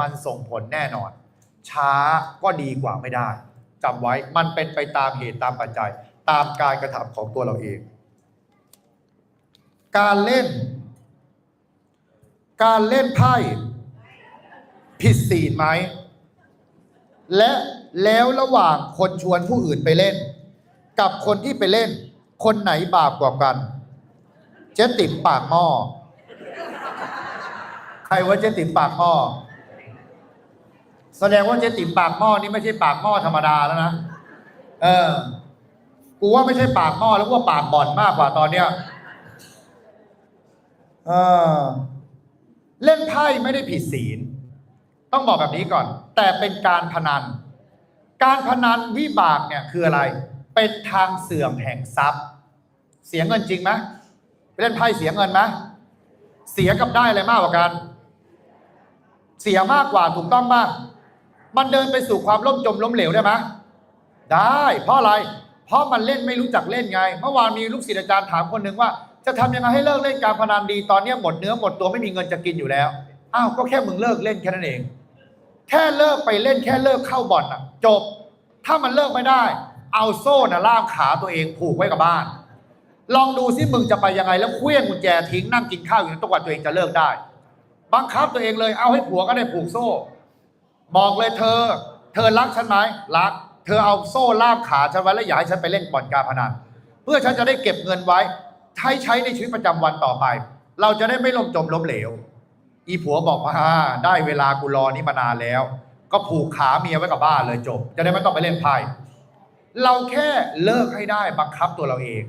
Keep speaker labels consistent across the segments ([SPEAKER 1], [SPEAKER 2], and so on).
[SPEAKER 1] มันส่งผลแน่นอน ช้าก็ดีกว่าไม่ได้จำไว้มันเป็นไปตามเหตุตามปัจจัย ตามการกระทำของตัวเราเอง การเล่น การเล่นไพ่ผิดศีลไหม และแล้วระหว่างคนชวนผู้อื่นไปเล่น กับคนที่ไปเล่น คนไหนบาปกว่ากัน เจ๊ติ๋มปากหม้อใครว่าเจ๊ติ๋มปากหม้อ แสดงว่าเจ๊ติ๋มปากหม้อนี่ไม่ใช่ปากหม้อธรรมดาแล้วนะ เออ กูว่าไม่ใช่ปากหม้อแล้วกูว่าปากบ่อนมากกว่าตอนเนี้ย เออ เล่นไพ่ไม่ได้ผิดศีล ต้องบอกแบบนี้ก่อน แต่เป็นการพนัน การพนันวิบากเนี่ยคืออะไร เป็นทางเสื่อมแห่งทรัพย์ เสียเงินจริงไหมไเล่นไพ่เสียเงินไหมเสียกับได้อะไรมากกว่ากัน เสียมากกว่าถูกต้องมาก มันเดินไปสู่ความล่มจมล้มเหลวได้ไหมได้ เพราะอะไร เพราะมันเล่นไม่รู้จักเล่นไง เมื่อวานมีลูกศิษย์อาจารย์ถามคนหนึ่งว่า จะทำยังไงให้เลิกเล่นการพนันดี ตอนนี้หมดเนื้อหมดตัวไม่มีเงินจะกินอยู่แล้ว อ้าว ก็แค่มึงเลิกเล่นแค่นั้นเอง แค่เลิกไปเล่นแค่เลิกเข้าบ่อนอะ จบ ถ้ามันเลิกไม่ได้ เอาโซ่น่ะล่ามขาตัวเองผูกไว้กับบ้าน ลองดูซิมึงจะไปยังไงแล้วเคลี้ยงกุญแจทิ้งนั่งกินข้าวอยู่ในตัวตัวเองจะเลิกได้ บังคับตัวเองเลย เอาให้ผัวก็ได้ผูกโซ่ บอกเลยเธอ เธอรักฉันไหมรัก เธอเอาโซ่ล่ามขาฉันไว้แล้วอย่าให้ฉันไปเล่นบ่อนการพนันเพื่อฉันจะได้เก็บเงินไว้ ใช้ใช้ในชีวิตประจำวันต่อไป เราจะได้ไม่ล่มจมล้มเหลว อีผัวบอกว่าได้เวลากูรอนี่มานานแล้ว ก็ผูกขาเมียไว้กับบ้านเลยจบ จะได้ไม่ต้องไปเล่นไพ่เราแค่เลิกให้ได้บังคับตัวเราเอง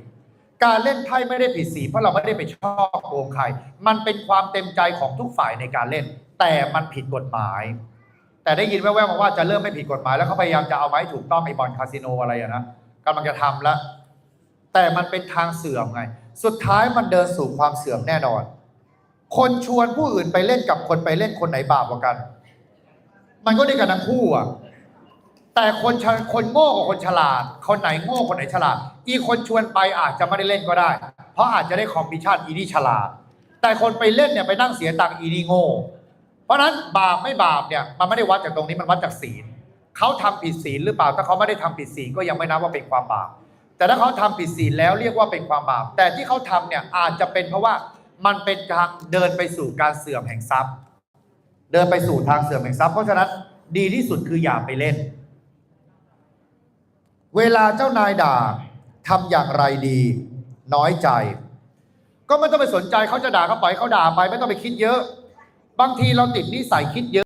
[SPEAKER 1] การเล่นไพ่ไม่ได้ผิดศีลเพราะเราไม่ได้ไปชอบโกงใคร มันเป็นความเต็มใจของทุกฝ่ายในการเล่น แต่มันผิดกฎหมาย แต่ได้ยินแว่วๆมาว่าจะเริ่มไม่ผิดกฎหมายแล้วเขาพยายามจะเอาไม้ถูกต้องไอ้บอลคาสิโนอะไรอะนะกำลังจะทำแล้วแต่มันเป็นทางเสื่อมไง สุดท้ายมันเดินสู่ความเสื่อมแน่นอน คนชวนผู้อื่นไปเล่นกับคนไปเล่นคนไหนบาปกว่ากัน มันก็ได้กันทั้งคู่อะแต่คนคนโง่กับคนฉลาด คนไหนโง่คนไหนฉลาด อีคนชวนไปอาจจะไม่ได้เล่นก็ได้ เพราะอาจจะได้คอมมิชชั่นอีนี่ฉลาด แต่คนไปเล่นเนี่ยไปนั่งเสียตังค์อีนี่โง่ เพราะนั้นบาปไม่บาปเนี่ยมันไม่ได้วัดจากตรงนี้มันวัดจากศีลเขาทำผิดศีลหรือเปล่าถ้าเขาไม่ได้ทำผิดศีลก็ยังไม่นับว่าเป็นความบาป แต่ถ้าเขาทำผิดศีลแล้วเรียกว่าเป็นความบาป แต่ที่เขาทำเนี่ยอาจจะเป็นเพราะว่ามันเป็นทางเดินไปสู่การเสื่อมแห่งทรัพย์ เดินไปสู่ทางเสื่อมแห่งทรัพย์ เพราะฉะนั้นดีที่สุดคืออย่าไปเล่น เวลาเจ้านายด่าทำอย่างไรดี น้อยใจ ก็ไม่ต้องไปสนใจเขาจะด่าเขาปล่อยเขาด่าไป ไม่ต้องไปคิดเยอะ บางทีเราติดนิสัยคิดเยอะ